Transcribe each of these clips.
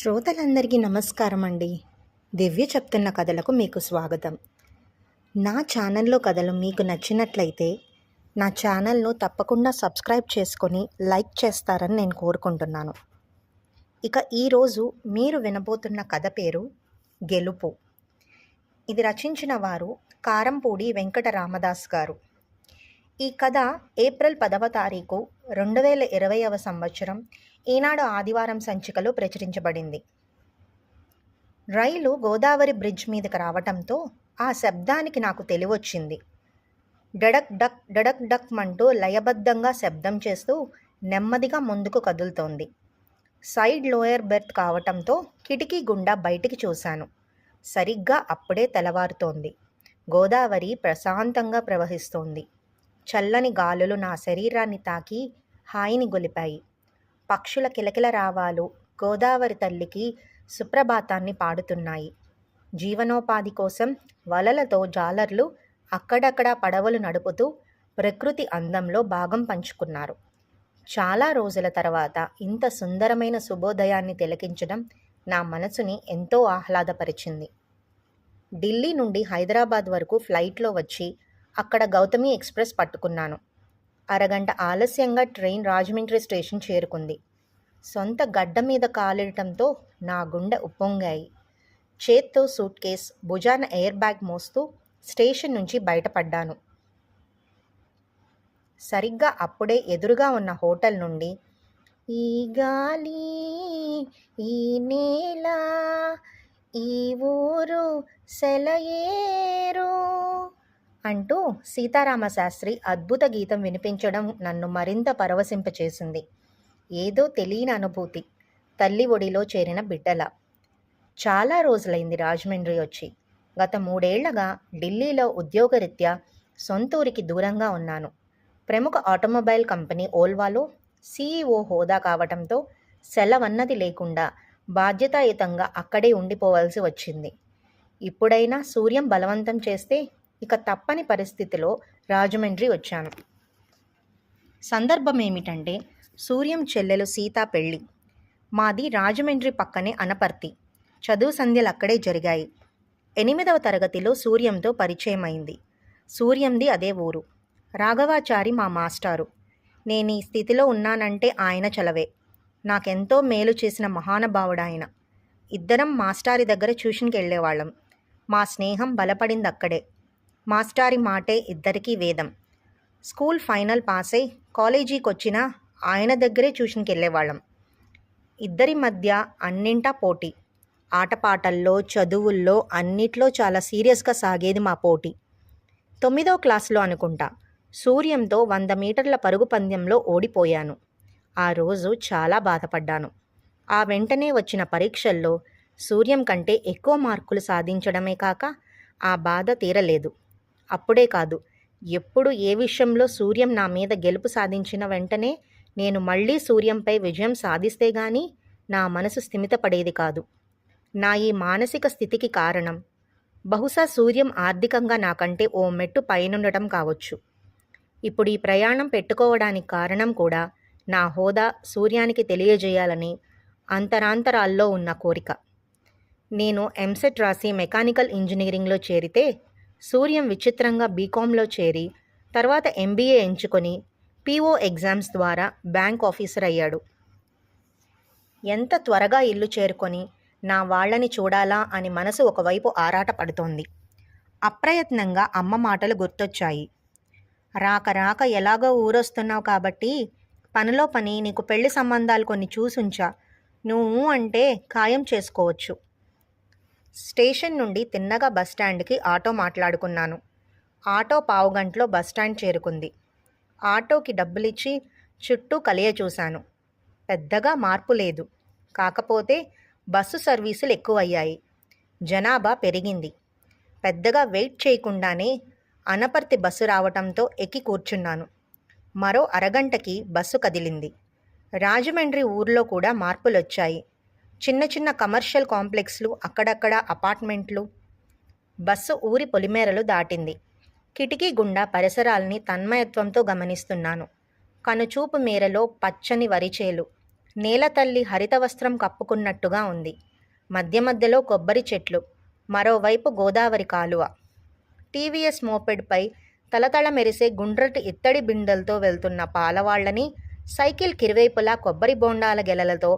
శ్రోతలందరికీ నమస్కారం అండి దివ్య చెప్తున్న కథలకు మీకు స్వాగతం. నా ఛానల్లో కథలు మీకు నచ్చినట్లయితే నా ఛానల్ను తప్పకుండా సబ్స్క్రైబ్ చేసుకొని లైక్ చేస్తారని నేను కోరుకుంటున్నాను. ఇక ఈరోజు మీరు వినబోతున్న కథ పేరు గెలుపు. ఇది రచించిన వారు కారంపూడి వెంకట రామదాస్ గారు. ఈ కథ ఏప్రిల్ పదవ తారీఖు రెండు వేల ఇరవైవ సంవత్సరం ఈనాడు ఆదివారం సంచికలో ప్రచురించబడింది. రైలు గోదావరి బ్రిడ్జ్ మీదకి రావటంతో ఆ శబ్దానికి నాకు తెలివొచ్చింది. డడక్ డక్ డడక్ డక్ అంటూ లయబద్ధంగా శబ్దం చేస్తూ నెమ్మదిగా ముందుకు కదులుతోంది. సైడ్ లోయర్ బెర్త్ కావటంతో కిటికీ గుండా బయటికి చూశాను. సరిగ్గా అప్పుడే తెల్లవారుతోంది. గోదావరి ప్రశాంతంగా ప్రవహిస్తోంది. చల్లని గాలులు నా శరీరాన్ని తాకి హాయిని గొలిపాయి. పక్షుల కిలకిల రావాలు గోదావరి తల్లికి సుప్రభాతాన్ని పాడుతున్నాయి. జీవనోపాధి కోసం వలలతో జాలర్లు అక్కడక్కడ పడవలు నడుపుతూ ప్రకృతి అందంలో భాగం పంచుకున్నారు. చాలా రోజుల తర్వాత ఇంత సుందరమైన శుభోదయాన్ని తిలకించడం నా మనసుని ఎంతో ఆహ్లాదపరిచింది. ఢిల్లీ నుండి హైదరాబాద్ వరకు ఫ్లైట్లో వచ్చి అక్కడ గౌతమి ఎక్స్ప్రెస్ పట్టుకున్నాను. అరగంట ఆలస్యంగా ట్రైన్ రాజమండ్రి స్టేషన్ చేరుకుంది. సొంత గడ్డ మీద కాలిడటంతో నా గుండె ఉప్పొంగాయి. చేత్తో సూట్ కేస్ భుజాన ఎయిర్ బ్యాగ్ మోస్తూ స్టేషన్ నుంచి బయటపడ్డాను. సరిగ్గా అప్పుడే ఎదురుగా ఉన్న హోటల్ నుండి ఈ గాలి ఈ నేల ఈ ఊరు సెలయేరు. అంటూ సీతారామ శాస్త్రి అద్భుత గీతం వినిపించడం నన్ను మరింత పరవశింపచేసింది. ఏదో తెలియని అనుభూతి. తల్లి ఒడిలో చేరిన బిడ్డల. చాలా రోజులైంది రాజమండ్రి వచ్చి. గత మూడేళ్ళగా ఢిల్లీలో ఉద్యోగరీత్యా సొంతూరికి దూరంగా ఉన్నాను. ప్రముఖ ఆటోమొబైల్ కంపెనీ ఓల్వాలో సీఈఓ హోదా కావటంతో సెలవన్నది లేకుండా బాధ్యతాయుతంగా అక్కడే ఉండిపోవాల్సి వచ్చింది. ఇప్పుడైనా సూర్యం బలవంతం చేస్తే ఇక తప్పని పరిస్థితిలో రాజమండ్రి వచ్చాను. సందర్భం ఏమిటంటే సూర్యం చెల్లెలు సీతా పెళ్ళి. మాది రాజమండ్రి పక్కనే అనపర్తి. చదువు సంధ్యలు అక్కడే జరిగాయి. ఎనిమిదవ తరగతిలో సూర్యంతో పరిచయమైంది. సూర్యంది అదే ఊరు. రాఘవాచారి మా మాస్టారు. నేను ఈ స్థితిలో ఉన్నానంటే ఆయన చలవే. నాకెంతో మేలు చేసిన మహానుభావుడాయన. ఇద్దరం మాస్టారి దగ్గర ట్యూషన్కి వెళ్ళేవాళ్ళం మా స్నేహం బలపడింది అక్కడే మాస్టారి మాటే ఇద్దరికీ వేదం. స్కూల్ ఫైనల్ పాస్ అయి కాలేజీకి వచ్చినా ఆయన దగ్గరే ట్యూషన్కి వెళ్ళేవాళ్ళం ఇద్దరి మధ్య అన్నింటా పోటీ. ఆటపాటల్లో చదువుల్లో అన్నిట్లో చాలా సీరియస్గా సాగేది మా పోటీ. తొమ్మిదో క్లాస్లో అనుకుంటా. సూర్యంతో వంద మీటర్ల పరుగు పందెంలో ఓడిపోయాను. ఆ రోజు చాలా బాధపడ్డాను. ఆ వెంటనే వచ్చిన పరీక్షల్లో సూర్యం కంటే ఎక్కువ మార్కులు సాధించడమే కాక ఆ బాధ తీరలేదు. అప్పుడే కాదు. ఎప్పుడు ఏ విషయంలో సూర్యం నా మీద గెలుపు సాధించిన వెంటనే నేను మళ్ళీ సూర్యంపై విజయం సాధిస్తే గాని నా మనసు స్థిమితపడేది కాదు. నా ఈ మానసిక స్థితికి కారణం. బహుశా సూర్యం ఆర్థికంగా నాకంటే ఓ మెట్టు పైనుండటం కావచ్చు. ఇప్పుడు ఈ ప్రయాణం పెట్టుకోవడానికి కారణం కూడా నా హోదా సూర్యానికి తెలియజేయాలని అంతరాంతరాల్లో ఉన్న కోరిక. నేను ఎంసెట్ రాసి మెకానికల్ ఇంజనీరింగ్లో చేరితే సూర్యం విచిత్రంగా బీకాంలో చేరి తర్వాత ఎంబీఏ ఎంచుకొని పీఓ ఎగ్జామ్స్ ద్వారా బ్యాంక్ ఆఫీసర్ అయ్యాడు. ఎంత త్వరగా ఇల్లు చేరుకొని నా వాళ్ళని చూడాలా అని మనసు ఒకవైపు ఆరాట పడుతోంది అప్రయత్నంగా అమ్మ మాటలు గుర్తొచ్చాయి. రాక రాక ఎలాగో ఊరొస్తున్నావు కాబట్టి పనిలో పని నీకు పెళ్ళి సంబంధాలు కొన్ని చూసుంచా. నువ్వు అంటే ఖాయం చేసుకోవచ్చు. స్టేషన్ నుండి తిన్నగా బస్టాండ్కి ఆటో మాట్లాడుకున్నాను. ఆటో పావుగంటలో బస్టాండ్ చేరుకుంది. ఆటోకి డబ్బులిచ్చి చుట్టూ కలియ చూశాను. పెద్దగా మార్పు లేదు. కాకపోతే బస్సు సర్వీసులు ఎక్కువయ్యాయి. జనాభా పెరిగింది. పెద్దగా వెయిట్ చేయకుండానే అనపర్తి బస్సు రావటంతో ఎక్కి కూర్చున్నాను. మరో అరగంటకి బస్సు కదిలింది. రాజమండ్రి ఊర్లో కూడా మార్పులొచ్చాయి. చిన్న చిన్న కమర్షియల్ కాంప్లెక్స్లు అక్కడక్కడ అపార్ట్మెంట్లు. బస్సు ఊరి పొలిమేరలు దాటింది. కిటికీ గుండా పరిసరాల్ని తన్మయత్వంతో గమనిస్తున్నాను. కనుచూపు మేరలో పచ్చని వరిచేలు. నేల తల్లి హరిత వస్త్రం కప్పుకున్నట్టుగా ఉంది. మధ్య మధ్యలో కొబ్బరి చెట్లు. మరోవైపు గోదావరి కాలువ. టీవీఎస్ మోపెడ్పై తలతళ మెరిసే గుండ్రటి ఇత్తడి బిందెలతో వెళ్తున్న పాలవాళ్ళని సైకిల్ కిరువైపులా కొబ్బరి బోండాల గెలలతో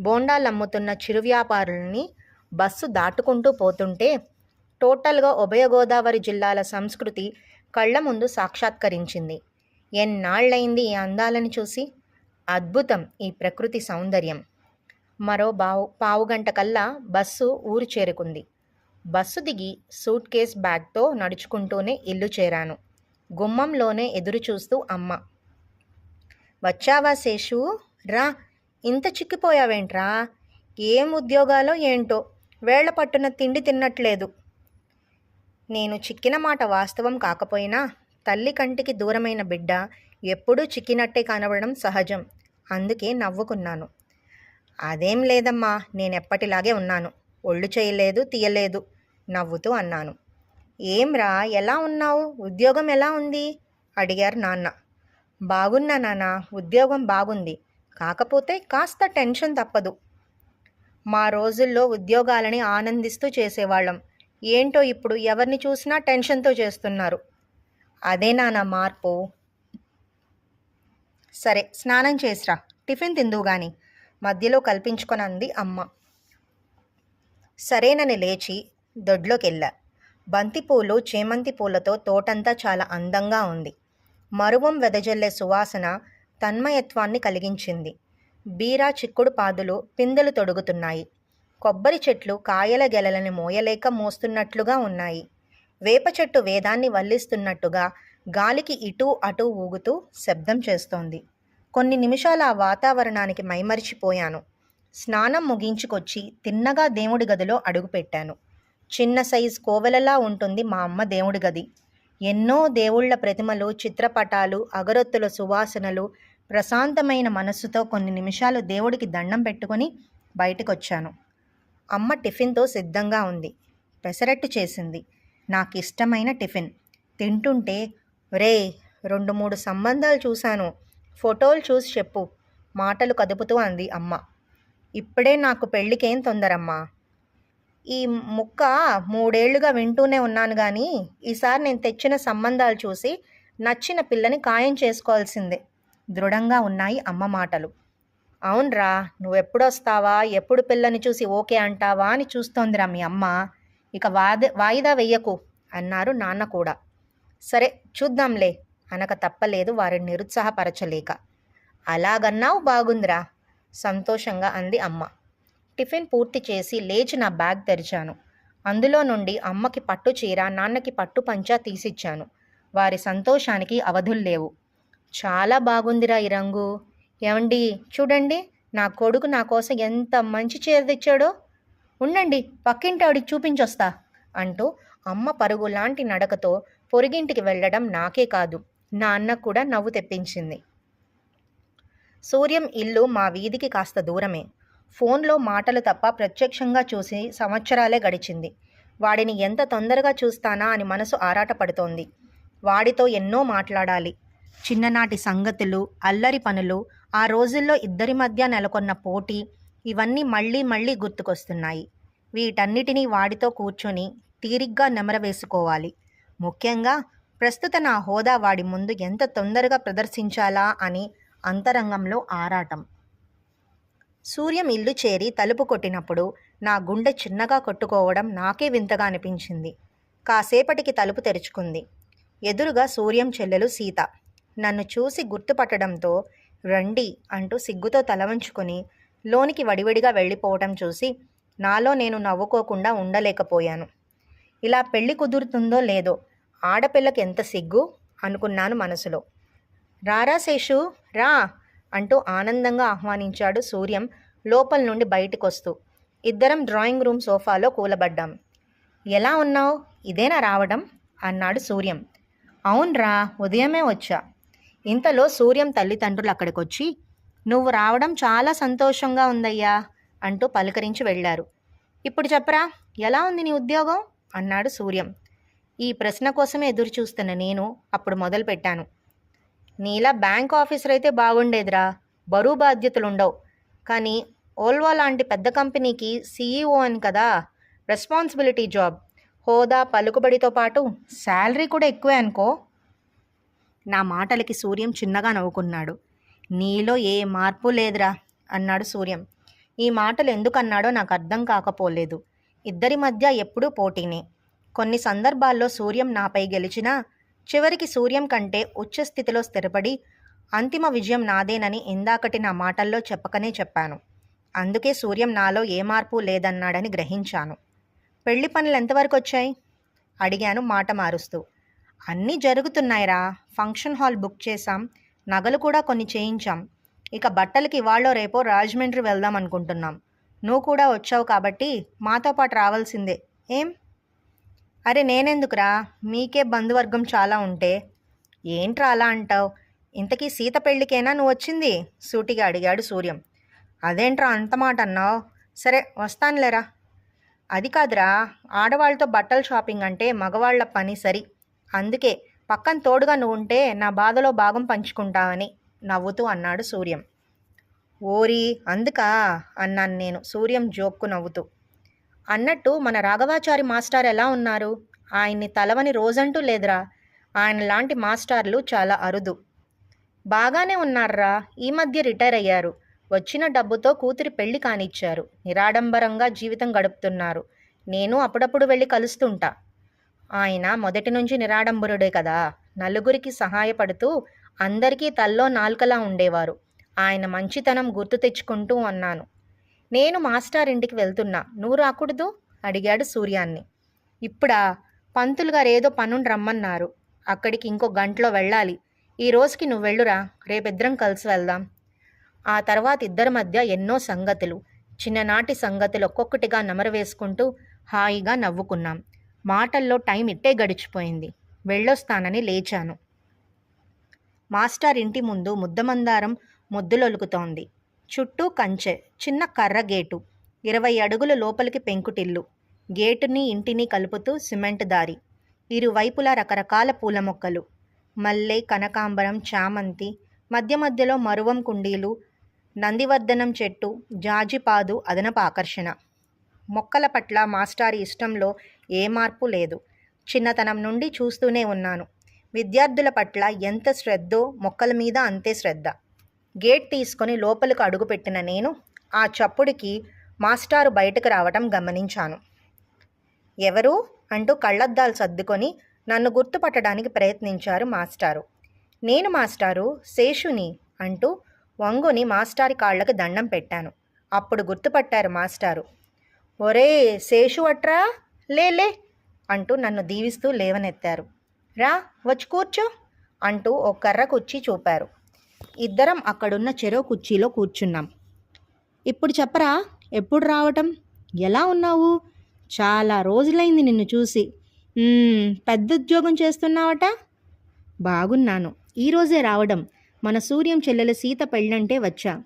బోండాలమ్ముతున్న చిరు వ్యాపారులని బస్సు దాటుకుంటూ పోతుంటే టోటల్గా ఉభయ గోదావరి జిల్లాల సంస్కృతి కళ్ళ ముందు సాక్షాత్కరించింది. ఎన్నాళ్ళైంది ఈ అందాలను చూసి? అద్భుతం ఈ ప్రకృతి సౌందర్యం. మరో బావు పావుగంట కల్లా బస్సు ఊరు చేరుకుంది. బస్సు దిగి సూట్ కేస్ బ్యాగ్తో నడుచుకుంటూనే ఇల్లు చేరాను. గుమ్మంలోనే ఎదురు చూస్తూ అమ్మ వచ్చావా శేషు? రా ఇంత చిక్కిపోయావేంట్రా? ఏం ఉద్యోగాలో ఏంటో? వేళ్ళ పట్టున తిండి తిన్నట్లేదు. నేను చిక్కిన మాట వాస్తవం కాకపోయినా తల్లి కంటికి దూరమైన బిడ్డ ఎప్పుడూ చిక్కినట్టే కనబడడం సహజం. అందుకే నవ్వుకున్నాను. అదేం లేదమ్మా నేనెప్పటిలాగే ఉన్నాను. ఒళ్ళు చేయలేదు తీయలేదు నవ్వుతూ అన్నాను. ఏంరా ఎలా ఉన్నావు? ఉద్యోగం ఎలా ఉంది? అడిగారు నాన్న. బాగున్నా నాన్న ఉద్యోగం బాగుంది. కాకపోతే కాస్త టెన్షన్ తప్పదు. మా రోజుల్లో ఉద్యోగాలని ఆనందిస్తూ చేసేవాళ్ళం. ఏంటో ఇప్పుడు ఎవరిని చూసినా టెన్షన్తో చేస్తున్నారు. అదే నా మార్పు. సరే స్నానం చేసిరా. టిఫిన్ తిందువు గాని. మధ్యలో కల్పించుకొని అంది అమ్మ. సరేనని లేచి దొడ్లోకెళ్ళా. బంతిపూలు చేమంతి పూలతో తోటంతా చాలా అందంగా ఉంది. మరువం వెదజల్లే సువాసన తన్మయత్వాన్ని కలిగించింది. బీరా చిక్కుడు పాదులు పిందెలు తొడుగుతున్నాయి. కొబ్బరి చెట్లు కాయల గెలలని మోయలేక మోస్తున్నట్లుగా ఉన్నాయి. వేప చెట్టు వేదాన్ని వల్లిస్తున్నట్టుగా గాలికి ఇటూ అటూ ఊగుతూ శబ్దం చేస్తోంది. కొన్ని నిమిషాల ఆ వాతావరణానికి మైమరిచిపోయాను. స్నానం ముగించుకొచ్చి తిన్నగా దేవుడి గదిలో అడుగుపెట్టాను. చిన్న సైజ్ కోవెలలా ఉంటుంది మా అమ్మ దేవుడి గది. ఎన్నో దేవుళ్ళ ప్రతిమలు చిత్రపటాలు అగరొత్తుల సువాసనలు ప్రశాంతమైన మనస్సుతో కొన్ని నిమిషాలు దేవుడికి దండం పెట్టుకొని బయటకొచ్చాను. అమ్మ టిఫిన్తో సిద్ధంగా ఉంది. పెసరట్టు చేసింది. నాకు ఇష్టమైన టిఫిన్. తింటుంటే రే రెండు మూడు సంబంధాలు చూశాను. ఫోటోలు చూసి చెప్పు. మాటలు కదుపుతూ అంది అమ్మ. ఇప్పుడే నాకు పెళ్ళికేం తొందరమ్మా? ఈ ముక్క మూడేళ్ళుగా వింటూనే ఉన్నాను కానీ ఈసారి నేను తెచ్చిన సంబంధాలు చూసి నచ్చిన పిల్లని ఖాయం చేసుకోవాల్సిందే. దృఢంగా ఉన్నాయి అమ్మ మాటలు. అవునరా నువ్వెప్పుడొస్తావా? ఎప్పుడు పిల్లని చూసి ఓకే అంటావా అని చూస్తోందిరా మీ అమ్మ. ఇక వాద వాయిదా వెయ్యకు అన్నారు నాన్న కూడా. సరే చూద్దాంలే అనక తప్పలేదు వారిని నిరుత్సాహపరచలేక. అలాగన్నావు బాగుందిరా సంతోషంగా అంది అమ్మ. టిఫిన్ పూర్తి చేసి లేచి నా బ్యాగ్ తెరిచాను. అందులో నుండి అమ్మకి పట్టు చీర నాన్నకి పట్టు పంచా తీసిచ్చాను. వారి సంతోషానికి అవధులు లేవు. చాలా బాగుందిరా ఈ రంగు. ఏమండి చూడండి నా కొడుకు నా కోసం ఎంత మంచి చీర తెచ్చాడో. ఉండండి పక్కింటి ఆవిడికి చూపించొస్తా అంటూ అమ్మ పరుగు లాంటి నడకతో పొరిగింటికి వెళ్ళడం నాకే కాదు నా అన్న కూడా నవ్వు తెప్పించింది. సూర్యం ఇల్లు మా వీధికి కాస్త దూరమే. ఫోన్లో మాటలు తప్ప ప్రత్యక్షంగా చూసి సంవత్సరాలే గడిచింది. వాడిని ఎంత తొందరగా చూస్తానా అని మనసు ఆరాటపడుతోంది. వాడితో ఎన్నో మాట్లాడాలి. చిన్ననాటి సంగతులు అల్లరి పనులు ఆ రోజుల్లో ఇద్దరి మధ్య నెలకొన్న పోటీ ఇవన్నీ మళ్ళీ మళ్ళీ గుర్తుకొస్తున్నాయి. వీటన్నిటినీ వాడితో కూర్చొని తీరిగ్గా నెమరవేసుకోవాలి. ముఖ్యంగా ప్రస్తుత నా హోదా వాడి ముందు ఎంత తొందరగా ప్రదర్శించాలా అని అంతరంగంలో ఆరాటం. సూర్యం ఇల్లు చేరి తలుపు కొట్టినప్పుడు నా గుండె చిన్నగా కొట్టుకోవడం నాకే వింతగా అనిపించింది. కాసేపటికి తలుపు తెరుచుకుంది. ఎదురుగా సూర్యం చెల్లెలు సీత. నన్ను చూసి గుర్తుపట్టడంతో రండి అంటూ సిగ్గుతో తల వంచుకొని లోనికి వడివడిగా వెళ్ళిపోవటం చూసి నాలో నేను నవ్వుకోకుండా ఉండలేకపోయాను. ఇలా పెళ్ళి కుదురుతుందో లేదో ఆడపిల్లకి ఎంత సిగ్గు? అనుకున్నాను మనసులో. రారా శేషు రా అంటూ ఆనందంగా ఆహ్వానించాడు సూర్యం లోపల నుండి బయటికొస్తూ. ఇద్దరం డ్రాయింగ్ రూమ్ సోఫాలో కూలబడ్డాం. ఎలా ఉన్నావు? ఇదేనా రావడం? అన్నాడు సూర్యం. అవునరా ఉదయమే వచ్చా. ఇంతలో సూర్యం తల్లిదండ్రులు అక్కడికొచ్చి నువ్వు రావడం చాలా సంతోషంగా ఉందయ్యా అంటూ పలకరించి వెళ్ళారు. ఇప్పుడు చెప్పరా ఎలా ఉంది నీ ఉద్యోగం? అన్నాడు సూర్యం. ఈ ప్రశ్న కోసమే ఎదురు చూస్తున్న నేను అప్పుడు మొదలుపెట్టాను. నీలా బ్యాంక్ ఆఫీసర్ అయితే బాగుండేదిరా బరువు బాధ్యతలుండవు. కానీ ఓల్వా లాంటి పెద్ద కంపెనీకి సీఈఓ అని కదా రెస్పాన్సిబిలిటీ జాబ్. హోదా పలుకుబడితో పాటు శాలరీ కూడా ఎక్కువే అనుకో. నా మాటలకి సూర్యం చిన్నగా నవ్వుకున్నాడు. నీలో ఏ మార్పు లేదురా అన్నాడు సూర్యం. ఈ మాటలు ఎందుకన్నాడో నాకు అర్థం కాకపోలేదు. ఇద్దరి మధ్య ఎప్పుడూ పోటీనే. కొన్ని సందర్భాల్లో సూర్యం నాపై గెలిచినా చివరికి సూర్యం కంటే ఉచ్చ స్థితిలో స్థిరపడి అంతిమ విజయం నాదేనని ఇందాకటి నా మాటల్లో చెప్పకనే చెప్పాను. అందుకే సూర్యం నాలో ఏ మార్పు లేదన్నాడని గ్రహించాను. పెళ్ళి పనులు ఎంతవరకు వచ్చాయి? అడిగాను మాట మారుస్తూ. అన్నీ జరుగుతున్నాయిరా. ఫంక్షన్ హాల్ బుక్ చేశాం. నగలు కూడా కొన్ని చేయించాం. ఇక బట్టలకి ఇవాళ్ళో రేపో రాజమండ్రి వెళ్దాం అనుకుంటున్నాం. నువ్వు కూడా వచ్చావు కాబట్టి మాతో పాటు రావాల్సిందే. ఏం? అరే నేనెందుకురా? మీకే బంధువర్గం చాలా ఉంటే. ఏంట్రా అలా అంటావు? ఇంతకీ సీత పెళ్ళికేనా నువ్వు వచ్చింది? సూటిగా అడిగాడు సూర్యం. అదేంట్రా అంత మాట అన్నావు? సరే వస్తానులేరా. అది కాదురా. ఆడవాళ్ళతో బట్టల షాపింగ్ అంటే మగవాళ్ళ పని సరి. అందుకే పక్కన తోడుగా నువ్వు ఉంటే నా బాధలో భాగం పంచుకుంటావని నవ్వుతూ అన్నాడు సూర్యం. ఓరి అందుకా? అన్నాను నేను సూర్యం జోక్కు నవ్వుతూ. అన్నట్టు మన రాఘవాచారి మాస్టర్ ఎలా ఉన్నారు? ఆయన్ని తలవని రోజంటూ లేదురా. ఆయన లాంటి మాస్టార్లు చాలా అరుదు. బాగానే ఉన్నారా ఈ మధ్య రిటైర్ అయ్యారు. వచ్చిన డబ్బుతో కూతురి పెళ్ళి కానిచ్చారు. నిరాడంబరంగా జీవితం గడుపుతున్నారు. నేను అప్పుడప్పుడు వెళ్ళి కలుస్తుంటా. ఆయన మొదటి నుంచి నిరాడంబరుడే కదా. నలుగురికి సహాయపడుతూ అందరికీ తల్లో నాల్కలా ఉండేవారు. ఆయన మంచితనం గుర్తు తెచ్చుకుంటూ అన్నాను. నేను మాస్టర్ ఇంటికి వెళ్తున్నా. నువ్వు రాకూడదు? అడిగాడు సూర్యాన్ని. ఇప్పుడా? పంతులు గారు ఏదో పనుండి రమ్మన్నారు. అక్కడికి ఇంకో గంటలో వెళ్ళాలి. ఈ రోజుకి నువ్వు వెళ్ళురా. రేపిద్దరం కలిసి వెళ్దాం. ఆ తర్వాత ఇద్దరి మధ్య ఎన్నో సంగతులు. చిన్ననాటి సంగతులు ఒక్కొక్కటిగా నమరు వేసుకుంటూ హాయిగా నవ్వుకున్నాం. మాటల్లో టైం ఇట్టే గడిచిపోయింది. వెళ్ళొస్తానని లేచాను. మాస్టర్ ఇంటి ముందు ముద్దమందారం ముద్దులొలుకుతోంది. చుట్టూ కంచె చిన్న కర్ర గేటు ఇరవై అడుగుల లోపలికి పెంకుటిల్లు గేటుని ఇంటిని కలుపుతూ సిమెంట్ దారి ఇరువైపులా రకరకాల పూల మొక్కలు మల్లె కనకాంబరం చామంతి మధ్య మధ్యలో మరువం కుండీలు నందివర్ధనం చెట్టు జాజిపాదు అదనపు ఆకర్షణ. మొక్కల పట్ల మాస్టారి ఇష్టంలో ఏ మార్పు లేదు. చిన్నతనం నుండి చూస్తూనే ఉన్నాను. విద్యార్థుల పట్ల ఎంత శ్రద్ధో మొక్కల మీద అంతే శ్రద్ధ. గేట్ తీసుకొని లోపలకు అడుగుపెట్టిన నేను ఆ చప్పుడికి మాస్టారు బయటకు రావటం గమనించాను. ఎవరు? అంటూ కళ్ళద్దాలు సర్దుకొని నన్ను గుర్తుపట్టడానికి ప్రయత్నించారు మాస్టారు. నేను మాస్టారు శేషుని అంటూ వంగుని మాస్టారి కాళ్ళకు దండం పెట్టాను. అప్పుడు గుర్తుపట్టారు మాస్టారు. ఒరే శేషు అట్రా? లేలే అంటూ నన్ను దీవిస్తూ లేవనెత్తారు. రా వచ్చి కూర్చో అంటూ ఓ కర్ర కుర్చీ చూపారు. ఇద్దరం అక్కడున్న చెరో కుర్చీలో కూర్చున్నాం. ఇప్పుడు చెప్పరా? ఎప్పుడు రావటం? ఎలా ఉన్నావు? చాలా రోజులైంది నిన్ను చూసి. పెద్ద ఉద్యోగం చేస్తున్నావట? బాగున్నాను. ఈరోజే రావడం. మన సూర్యం చెల్లెల సీత పెళ్ళంటే వచ్చా.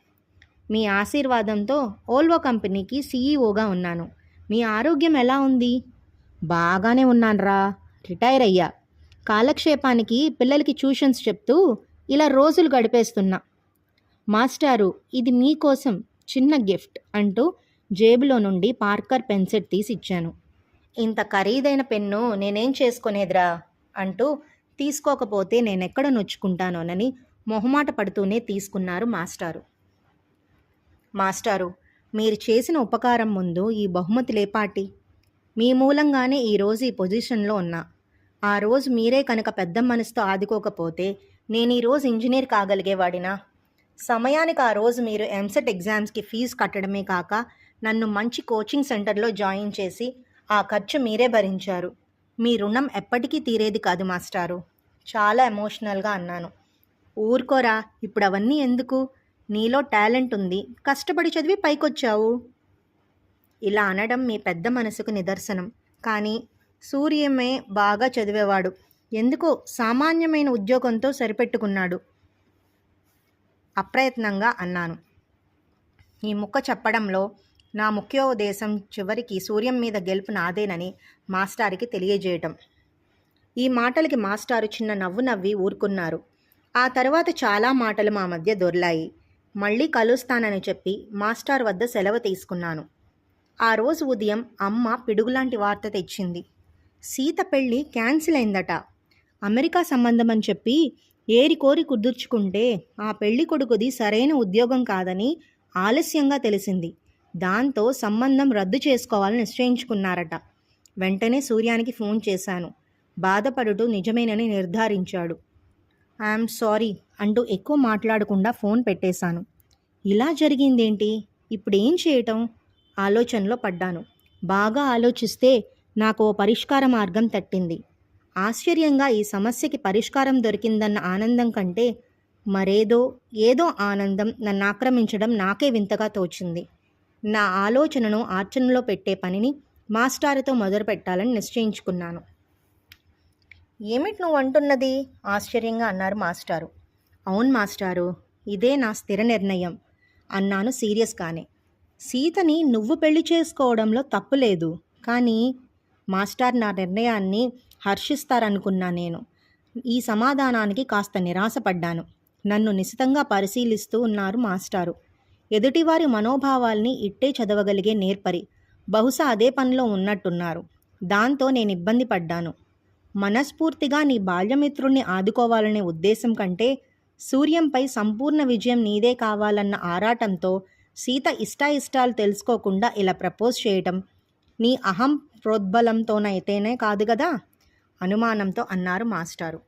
మీ ఆశీర్వాదంతో ఓల్వో కంపెనీకి సీఈఓగా ఉన్నాను. మీ ఆరోగ్యం ఎలా ఉంది? బాగానే ఉన్నానురా. రిటైర్ అయ్యా. కాలక్షేపానికి పిల్లలకి ట్యూషన్స్ చెప్తూ ఇలా రోజులు గడిపేస్తున్నా. మాస్టారు ఇది మీకోసం చిన్న గిఫ్ట్ అంటూ జేబులో నుండి పార్కర్ పెన్సెట్ తీసి ఇచ్చాను. ఇంత ఖరీదైన పెన్ను నేనేం చేసుకునేదిరా? అంటూ తీసుకోకపోతే నేనెక్కడ నొచ్చుకుంటానోనని మొహమాట పడుతూనే తీసుకున్నారు మాస్టారు. మాస్టారు మీరు చేసిన ఉపకారం ముందు ఈ బహుమతి లేపాటి. మీ మూలంగానే ఈరోజు ఈ పొజిషన్లో ఉన్నా. ఆ రోజు మీరే కనుక పెద్ద మనసుతో ఆదుకోకపోతే నేను ఈరోజు ఇంజనీర్ కాగలిగేవాడినా? సమయానికి ఆ రోజు మీరు ఎంసెట్ ఎగ్జామ్స్కి ఫీజు కట్టడమే కాక నన్ను మంచి కోచింగ్ సెంటర్లో జాయిన్ చేసి ఆ ఖర్చు మీరే భరించారు. మీ రుణం ఎప్పటికీ తీరేది కాదు మాస్టారు. చాలా ఎమోషనల్గా అన్నాను. ఊరుకోరా ఇప్పుడు అవన్నీ ఎందుకు? నీలో టాలెంట్ ఉంది. కష్టపడి చదివి పైకొచ్చావు. ఇలా అనడం మీ పెద్ద మనసుకు నిదర్శనం. కానీ సూర్యమే బాగా చదివేవాడు. ఎందుకో సామాన్యమైన ఉద్యోగంతో సరిపెట్టుకున్నాడు. అప్రయత్నంగా అన్నాను. ఈ ముక్క చెప్పడంలో నా ముఖ్యోదేశం చివరికి సూర్యం మీద గెలుపు నాదేనని మాస్టారికి తెలియజేయటం. ఈ మాటలకి మాస్టారు చిన్న నవ్వు నవ్వి ఊరుకున్నారు. ఆ తర్వాత చాలా మాటలు మా మధ్య దొర్లాయి. మళ్ళీ కలుస్తానని చెప్పి మాస్టర్ వద్ద సెలవు తీసుకున్నాను. ఆ రోజు ఉదయం అమ్మ పిడుగులాంటి వార్త తెచ్చింది. సీత పెళ్ళి క్యాన్సిల్ అయిందట. అమెరికా సంబంధం అని చెప్పి ఏరి కోరి కుదుర్చుకుంటే ఆ పెళ్ళి కొడుకుది సరైన ఉద్యోగం కాదని ఆలస్యంగా తెలిసింది. దాంతో సంబంధం రద్దు చేసుకోవాలని నిశ్చయించుకున్నారట. వెంటనే సూర్యానికి ఫోన్ చేశాను. బాధపడుతూ నిజమేనని నిర్ధారించాడు. I'm sorry. అంటూ ఎక్కువ మాట్లాడకుండా ఫోన్ పెట్టేశాను. ఇలా జరిగిందేంటి? ఇప్పుడు ఏం చేయటం? ఆలోచనలో పడ్డాను. బాగా ఆలోచిస్తే నాకు ఓ పరిష్కార మార్గం తట్టింది. ఆశ్చర్యంగా ఈ సమస్యకి పరిష్కారం దొరికిందన్న ఆనందం కంటే మరేదో ఏదో ఆనందం నన్ను ఆక్రమించడం నాకే వింతగా తోచింది. నా ఆలోచనను ఆచరణలో పెట్టే పనిని మాస్టారుతో మొదలుపెట్టాలని నిశ్చయించుకున్నాను. ఏమిటి నువ్వు అంటున్నది ఆశ్చర్యంగా అన్నారు మాస్టారు. అవును మాస్టారు ఇదే నా స్థిర నిర్ణయం అన్నాను సీరియస్గానే సీతని నువ్వు పెళ్ళి చేసుకోవడంలో తప్పులేదు కానీ మాస్టర్ నా నిర్ణయాన్ని హర్షిస్తారనుకున్నా నేను. ఈ సమాధానానికి కాస్త నిరాశపడ్డాను. నన్ను నిశితంగా పరిశీలిస్తూ ఉన్నారు మాస్టారు. ఎదుటివారి మనోభావాల్ని ఇట్టే చదవగలిగే నేర్పరి బహుశా అదే పనిలో ఉన్నట్టున్నారు. దాంతో నేను ఇబ్బంది పడ్డాను. మనస్ఫూర్తిగా నీ బాల్యమిత్రుణ్ణి ఆదుకోవాలనే ఉద్దేశం కంటే సూర్యంపై సంపూర్ణ విజయం నీదే కావాలన్న ఆరాటంతో సీత ఇష్టాయిష్టాలు తెలుసుకోకుండా ఇలా ప్రపోజ్ చేయటం నీ అహం ప్రోద్బలంతోనైతేనే కాదు కదా అనుమానంతో అన్నారు మాస్టారు.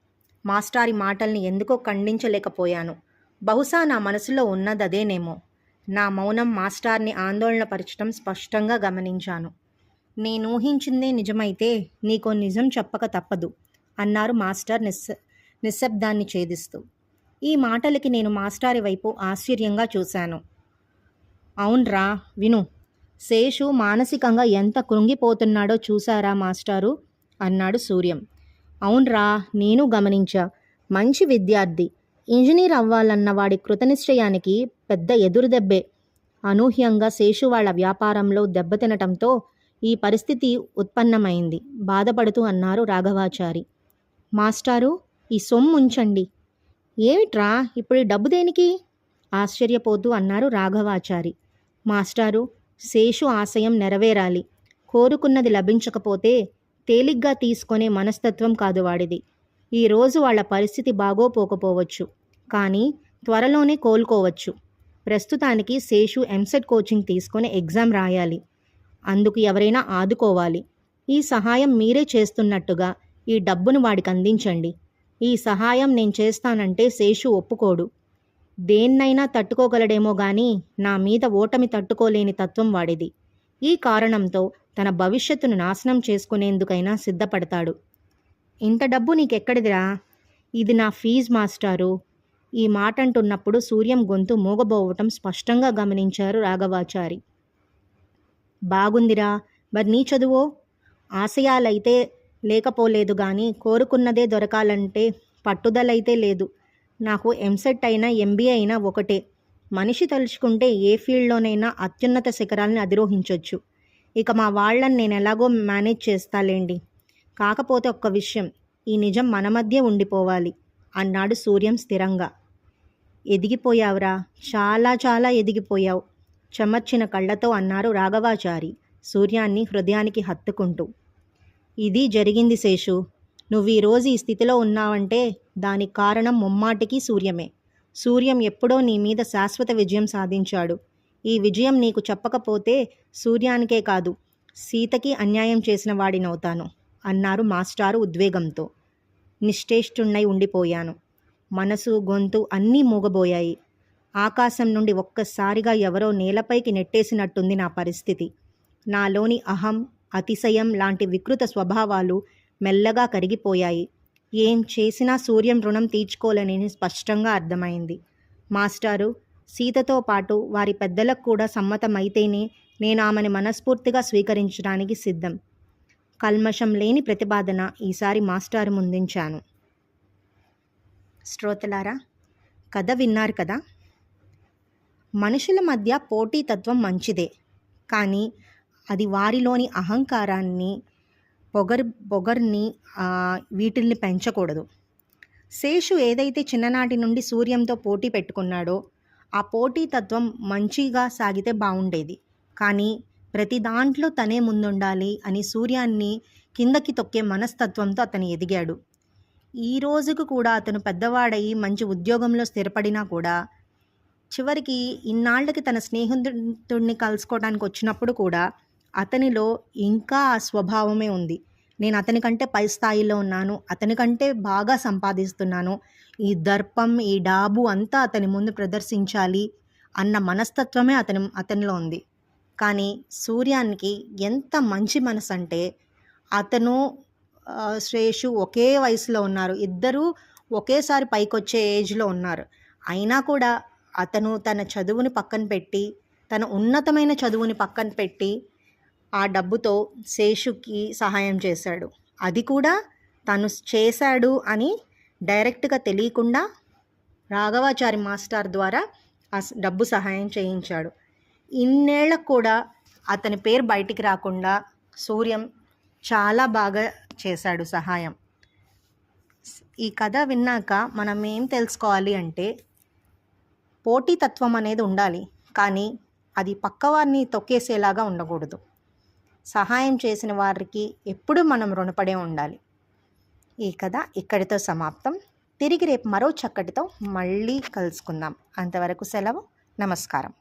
మాస్టారి మాటల్ని ఎందుకో ఖండించలేకపోయాను. బహుశా నా మనసులో ఉన్నదదేనేమో. నా మౌనం మాస్టార్ని ఆందోళనపరచడం స్పష్టంగా గమనించాను. నేను ఊహించిందే నిజమైతే నీకో నిజం చెప్పక తప్పదు అన్నారు మాస్టర్ నిశ్శ నిశ్శబ్దాన్ని ఛేదిస్తూ. ఈ మాటలకి నేను మాస్టారి వైపు ఆశ్చర్యంగా చూశాను. అవునరా విను. శేషు మానసికంగా ఎంత కృంగిపోతున్నాడో చూసారా మాస్టారు? అన్నాడు సూర్యం. అవునరా నేను గమనించా. మంచి విద్యార్థి. ఇంజనీర్ అవ్వాలన్న వాడి కృతనిశ్చయానికి పెద్ద ఎదురుదెబ్బే అనూహ్యంగా శేషు వాళ్ళ వ్యాపారంలో దెబ్బతినటంతో ఈ పరిస్థితి ఉత్పన్నమైంది. బాధపడుతూ అన్నారు రాఘవాచారి. మాస్టారు ఈ సొమ్ము ఉంచండి. ఏమిట్రా? ఇప్పుడు డబ్బు దేనికి? ఆశ్చర్యపోతూ అన్నారు రాఘవాచారి. మాస్టారు శేషు ఆశయం నెరవేరాలి. కోరుకున్నది లభించకపోతే తేలిగ్గా తీసుకునే మనస్తత్వం కాదు వాడిది. ఈరోజు వాళ్ళ పరిస్థితి బాగోపోకపోవచ్చు. కానీ త్వరలోనే కోలుకోవచ్చు. ప్రస్తుతానికి శేషు ఎంసెట్ కోచింగ్ తీసుకొని ఎగ్జామ్ రాయాలి. అందుకు ఎవరైనా ఆదుకోవాలి. ఈ సహాయం మీరే చేస్తున్నట్టుగా ఈ డబ్బును వాడికి అందించండి. ఈ సహాయం నేను చేస్తానంటే శేషు ఒప్పుకోడు. దేన్నైనా తట్టుకోగలడేమో గాని నా మీద ఓటమి తట్టుకోలేని తత్వం వాడిది. ఈ కారణంతో తన భవిష్యత్తును నాశనం చేసుకునేందుకైనా సిద్ధపడతాడు. ఇంత డబ్బు నీకెక్కడిదిరా? ఇది నా ఫీజ్ మాస్టారు. ఈ మాట అంటున్నప్పుడు సూర్యం గొంతు మూగబోవటం స్పష్టంగా గమనించారు రాఘవాచారి. బాగుందిరా మరి నీ చదువో? ఆశయాలైతే లేకపోలేదు కానీ కోరుకున్నదే దొరకాలంటే పట్టుదలైతే లేదు. నాకు ఎంసెట్ అయినా ఎంబీఏ అయినా ఒకటే. మనిషి తలుచుకుంటే ఏ ఫీల్డ్లోనైనా అత్యున్నత శిఖరాలను అధిరోహించవచ్చు ఇక మా వాళ్ళని నేను ఎలాగో మేనేజ్ చేస్తాలేండి. కాకపోతే ఒక్క విషయం ఈ నిజం మన మధ్య ఉండిపోవాలి. అన్నాడు సూర్యం స్థిరంగా. ఎదిగిపోయావురా. చాలా చాలా ఎదిగిపోయావు. చెమర్చిన కళ్ళతో అన్నారు రాఘవాచారి సూర్యాన్ని హృదయానికి హత్తుకుంటూ. ఇది జరిగింది శేషు. నువ్వు ఈరోజు ఈ స్థితిలో ఉన్నావంటే దానికి కారణం ముమ్మాటికి సూర్యమే. సూర్యం ఎప్పుడో నీ మీద శాశ్వత విజయం సాధించాడు. ఈ విజయం నీకు చెప్పకపోతే సూర్యానికే కాదు సీతకి అన్యాయం చేసిన వాడినవుతాను అన్నారు మాస్టారు ఉద్వేగంతో. నిశ్చేష్టున్నై ఉండిపోయాను. మనసు గొంతు అన్నీ మూగబోయాయి. ఆకాశం నుండి ఒక్కసారిగా ఎవరో నేలపైకి నెట్టేసినట్టుంది నా పరిస్థితి. నాలోని అహం అతిశయం లాంటి వికృత స్వభావాలు మెల్లగా కరిగిపోయాయి. ఏం చేసినా సూర్యం రుణం తీర్చుకోలేనని స్పష్టంగా అర్థమైంది. మాస్టారు సీతతో పాటు వారి పెద్దలకు కూడా సమ్మతమైతేనే నేను ఆమెను మనస్ఫూర్తిగా స్వీకరించడానికి సిద్ధం. కల్మషం లేని ప్రతిపాదన ఈసారి మాస్టారు ముందించాను. శ్రోతలారా కథ విన్నారు కదా? మనుషుల మధ్య పోటీతత్వం మంచిదే. కానీ అది వారిలోని అహంకారాన్ని పొగర్ పొగర్ని వీటిల్ని పెంచకూడదు. శేషు ఏదైతే చిన్ననాటి నుండి సూర్యంతో పోటీ పెట్టుకున్నాడో ఆ పోటీతత్వం మంచిగా సాగితే బాగుండేది కానీ ప్రతి దాంట్లో తనే ముందుండాలి అని సూర్యాన్ని కిందకి తొక్కే మనస్తత్వంతో అతను ఎదిగాడు. ఈ రోజుకు కూడా అతను పెద్దవాడై మంచి ఉద్యోగంలో స్థిరపడినా కూడా చివరికి ఇన్నాళ్ళకి తన స్నేహితుడిని కలుసుకోవడానికి వచ్చినప్పుడు కూడా అతనిలో ఇంకా ఆ స్వభావమే ఉంది. నేను అతని కంటే పై స్థాయిలో ఉన్నాను. అతనికంటే బాగా సంపాదిస్తున్నాను. ఈ దర్పం ఈ డాబు అంతా అతని ముందు ప్రదర్శించాలి అన్న మనస్తత్వమే అతని అతనిలో ఉంది. కానీ సూర్యానికి ఎంత మంచి మనసు అంటే అతను శ్రేషు ఒకే వయసులో ఉన్నారు. ఇద్దరూ ఒకేసారి పైకొచ్చే ఏజ్లో ఉన్నారు. అయినా కూడా అతను తన చదువుని పక్కన పెట్టి తన ఉన్నతమైన చదువుని పక్కన పెట్టి ఆ డబ్బుతో శేషుకి సహాయం చేశాడు. అది కూడా తను చేశాడు అని డైరెక్ట్గా తెలియకుండా రాఘవాచారి మాస్టర్ ద్వారా ఆ డబ్బు సహాయం చేయించాడు. ఇన్నేళ్ళకు కూడా అతని పేరు బయటికి రాకుండా సూర్యం చాలా బాగా చేశాడు సహాయం. ఈ కథ విన్నాక మనం ఏం తెలుసుకోవాలి అంటే పోటీతత్వం అనేది ఉండాలి కానీ అది పక్కవారిని తొక్కేసేలాగా ఉండకూడదు. సహాయం చేసిన వారికి ఎప్పుడూ మనం రుణపడే ఉండాలి. ఈ కథ ఇక్కడితో సమాప్తం. తిరిగి రేపు మరో చక్కటితో మళ్ళీ కలుసుకుందాం. అంతవరకు సెలవు. నమస్కారం.